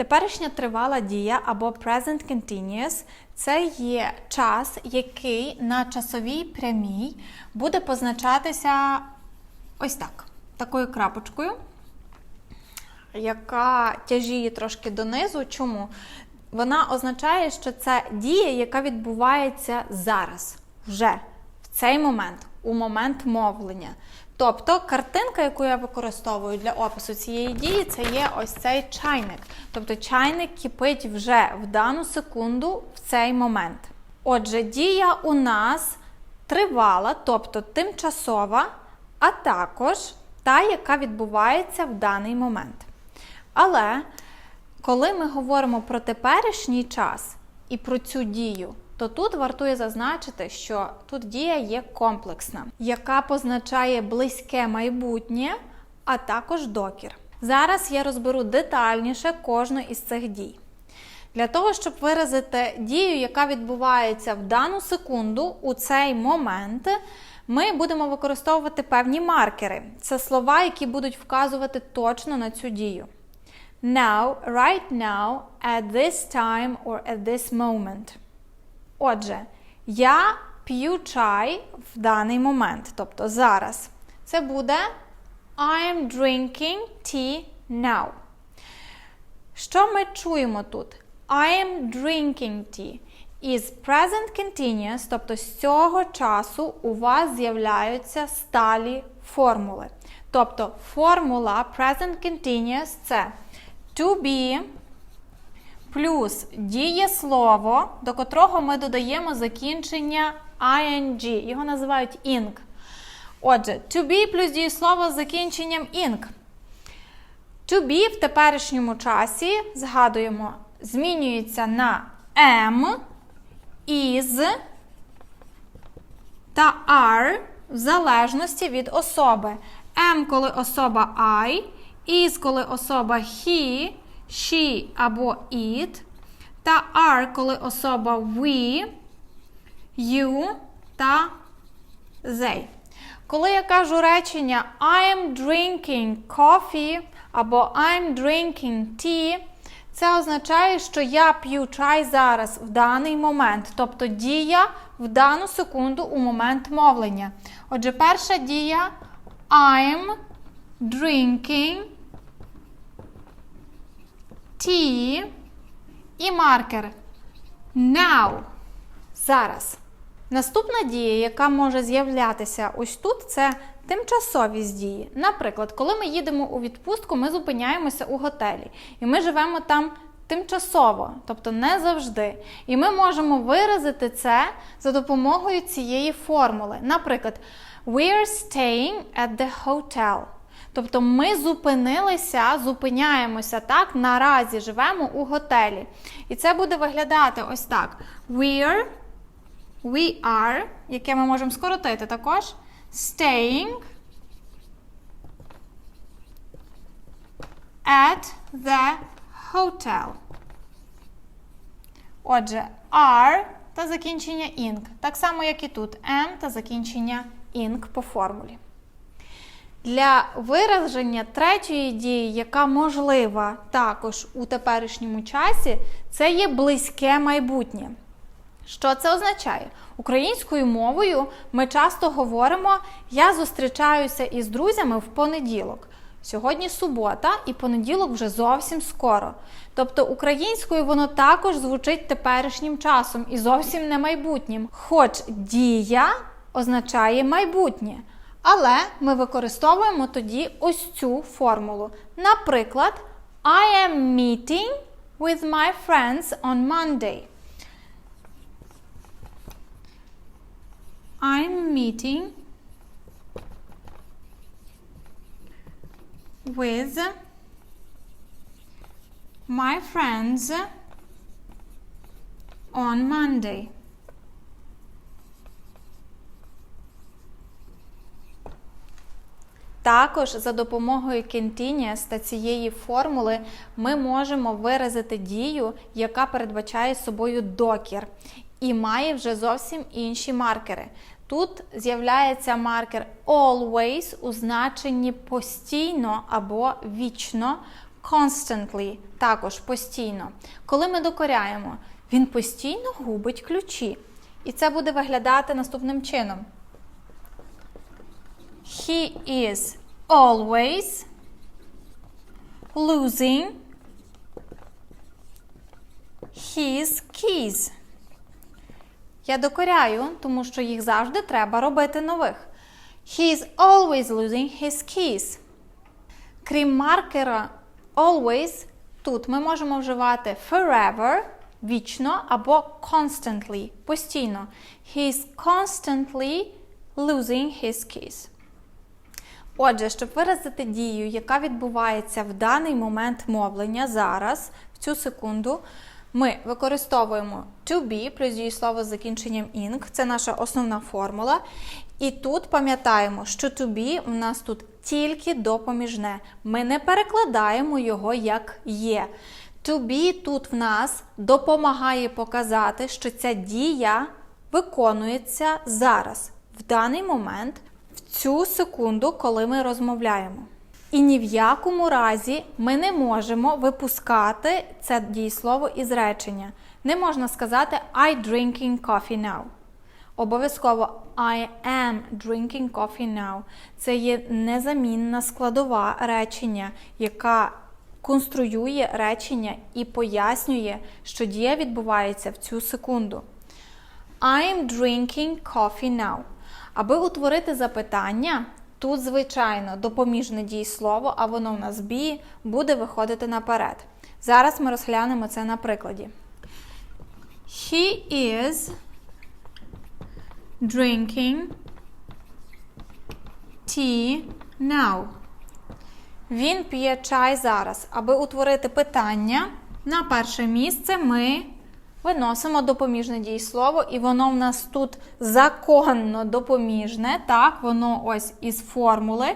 Теперішня тривала дія або present continuous це є час, який на часовій прямій буде позначатися ось так, такою крапочкою, яка тяжіє трошки донизу. Чому? Вона означає, що це дія, яка відбувається зараз, вже в цей момент, у момент мовлення. Тобто картинка, яку я використовую для опису цієї дії, це є ось цей чайник. Тобто чайник кипить вже в дану секунду в цей момент. Отже, дія у нас тривала, тобто тимчасова, а також та, яка відбувається в даний момент. Але коли ми говоримо про теперішній час і про цю дію, то тут вартує зазначити, що тут дія є комплексна, яка позначає близьке майбутнє, а також докір. Зараз я розберу детальніше кожну із цих дій. Для того, щоб виразити дію, яка відбувається в дану секунду, у цей момент, ми будемо використовувати певні маркери. Це слова, які будуть вказувати точно на цю дію. Now, right now, at this time or at this moment. Отже, я п'ю чай в даний момент, тобто зараз. Це буде I am drinking tea now. Що ми чуємо тут? I am drinking tea. Із present continuous, тобто з цього часу у вас з'являються сталі формули. Тобто формула present continuous це to be плюс дієслово, до котрого ми додаємо закінчення ing. Його називають ing. Отже, to be плюс дієслово з закінченням ing. To be в теперішньому часі, згадуємо, змінюється на am, is та are в залежності від особи. Am, коли особа I, is, коли особа he, she або it, та are, коли особа we, you та they. Коли я кажу речення I am drinking coffee або I'm drinking tea, це означає, що я п'ю чай зараз в даний момент, тобто дія в дану секунду у момент мовлення. Отже, перша дія I'm drinking tea і маркер now. Зараз. Наступна дія, яка може з'являтися ось тут, це тимчасовість дії. Наприклад, коли ми їдемо у відпустку, ми зупиняємося у готелі, і ми живемо там тимчасово, тобто не завжди. І ми можемо виразити це за допомогою цієї формули. Наприклад, we're staying at the hotel. Тобто ми зупинилися, зупиняємося так, наразі живемо у готелі. І це буде виглядати ось так: We're, we are, яке ми можемо скоротити також, staying at the hotel. Отже, are та закінчення ing. Так само, як і тут, am та закінчення ing по формулі. Для вираження третьої дії, яка можлива також у теперішньому часі, це є близьке майбутнє. Що це означає? Українською мовою ми часто говоримо: я зустрічаюся із друзями в понеділок. Сьогодні субота, і понеділок вже зовсім скоро. Тобто українською воно також звучить теперішнім часом і зовсім не майбутнім. Хоч дія означає майбутнє. Але ми використовуємо тоді ось цю формулу. Наприклад, I am meeting with my friends on Monday. I'm meeting with my friends on Monday. Також за допомогою continuous та цієї формули ми можемо виразити дію, яка передбачає собою докір, і має вже зовсім інші маркери. Тут з'являється маркер always у значенні постійно або вічно, constantly, також постійно. Коли ми докоряємо, він постійно губить ключі. І це буде виглядати наступним чином. He is always losing his keys. Я докоряю, тому що їх завжди треба робити нових. He is always losing his keys. Крім маркера always, тут ми можемо вживати forever вічно або constantly постійно. He is constantly losing his keys. Отже, щоб виразити дію, яка відбувається в даний момент мовлення зараз, в цю секунду, ми використовуємо to be плюс дієслово з закінченням ing. Це наша основна формула. І тут пам'ятаємо, що to be у нас тут тільки допоміжне. Ми не перекладаємо його як є. To be тут в нас допомагає показати, що ця дія виконується зараз, в даний момент, цю секунду, коли ми розмовляємо. І ні в якому разі ми не можемо випускати це дієслово із речення. Не можна сказати I drinking coffee now. Обов'язково I am drinking coffee now. Це є незамінна складова речення, яка конструює речення і пояснює, що дія відбувається в цю секунду. I'm drinking coffee now. Аби утворити запитання, тут, звичайно, допоміжне дієслово, а воно в нас be, буде виходити наперед. Зараз ми розглянемо це на прикладі. He is drinking tea now. Він п'є чай зараз. Аби утворити питання, на перше місце ми виносимо допоміжне дієслово, і воно в нас тут законно допоміжне. Так, воно ось із формули,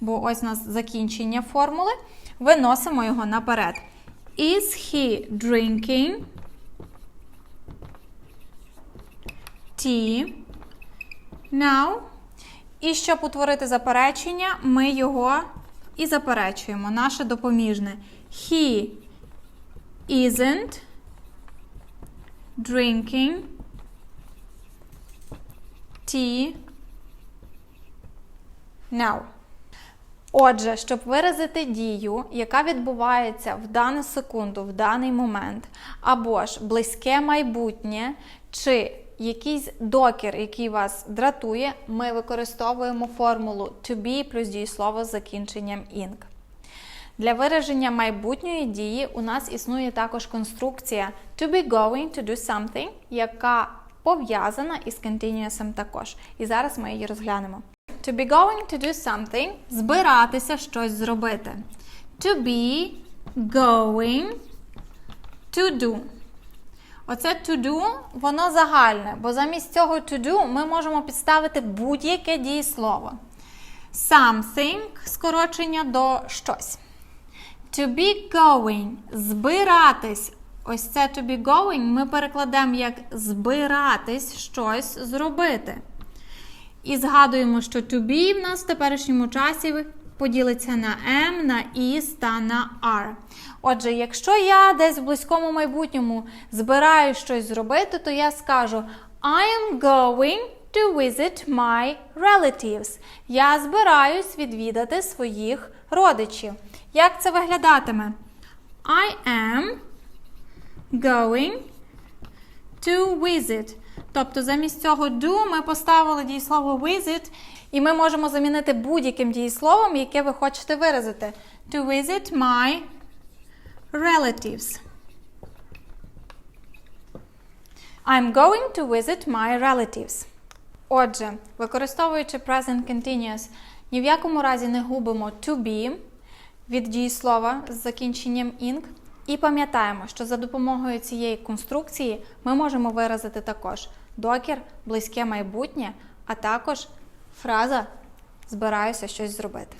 бо ось у нас закінчення формули. Виносимо його наперед. Is he drinking tea now? І щоб утворити заперечення, ми його і заперечуємо. Наше допоміжне. He isn't drinking tea now. Отже, щоб виразити дію, яка відбувається в дану секунду, в даний момент, або ж близьке майбутнє, чи якийсь докір, який вас дратує, ми використовуємо формулу to be плюс дієслово з закінченням ing. Для вираження майбутньої дії у нас існує також конструкція to be going to do something, яка пов'язана із continuous також. І зараз ми її розглянемо. To be going to do something збиратися щось зробити. To be going to do. Оце to do, воно загальне, бо замість цього to do ми можемо підставити будь-яке дієслово. Something скорочення до щось. To be going збиратись. Ось це to be going ми перекладемо як збиратись щось зробити. І згадуємо, що to be в нас в теперішньому часі поділиться на am, на is та на are. Отже, якщо я десь в близькому майбутньому збираю щось зробити, то я скажу I am going to visit my relatives. Я збираюсь відвідати своїх родичів. Як це виглядатиме? I am going to visit. Тобто замість цього do ми поставили дієслово visit, і ми можемо замінити будь-яким дієсловом, яке ви хочете виразити. To visit my relatives. I'm going to visit my relatives. Отже, використовуючи present continuous, ні в якому разі не губимо to be від дієслова з закінченням ing. І пам'ятаємо, що за допомогою цієї конструкції ми можемо виразити також докір, близьке майбутнє, а також фраза збираюся щось зробити.